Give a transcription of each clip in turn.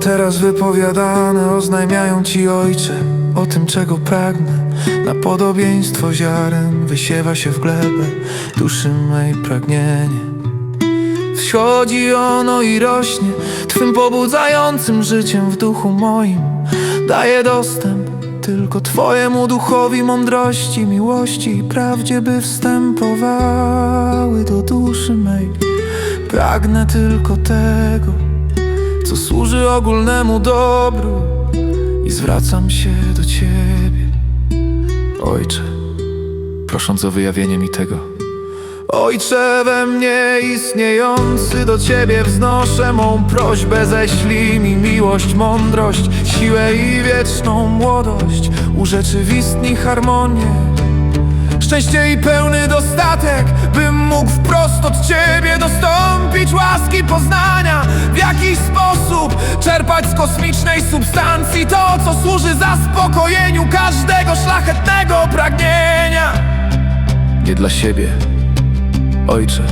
teraz wypowiadane oznajmiają ci ojcze o tym, czego pragnę. Na podobieństwo ziaren wysiewa się w glebę duszy mej pragnienie. Wschodzi ono i rośnie Twym pobudzającym życiem w duchu moim Daje dostęp tylko Twojemu duchowi mądrości, miłości i prawdzie By wstępowały do duszy mej Pragnę tylko tego, co służy ogólnemu dobru. I zwracam się do Ciebie, Ojcze Prosząc o wyjawienie mi tego. Ojcze we mnie istniejący do Ciebie wznoszę mą prośbę. Ześlij mi miłość, mądrość, siłę i wieczną młodość. Urzeczywistnij harmonię. Szczęście i pełny dostatek Bym mógł wprost od Ciebie dostąpić łaski poznania. W jakiś sposób czerpać z kosmicznej substancji. To, co służy zaspokojeniu każdego szlachetnego pragnienia. Nie dla siebie Ojcze,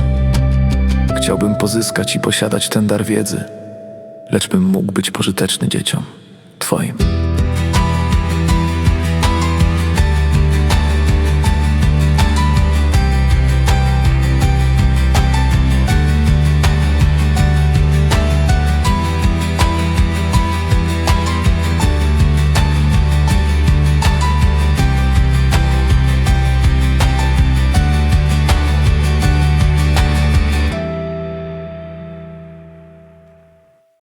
chciałbym pozyskać i posiadać ten dar wiedzy, lecz bym mógł być pożyteczny dzieciom Twoim.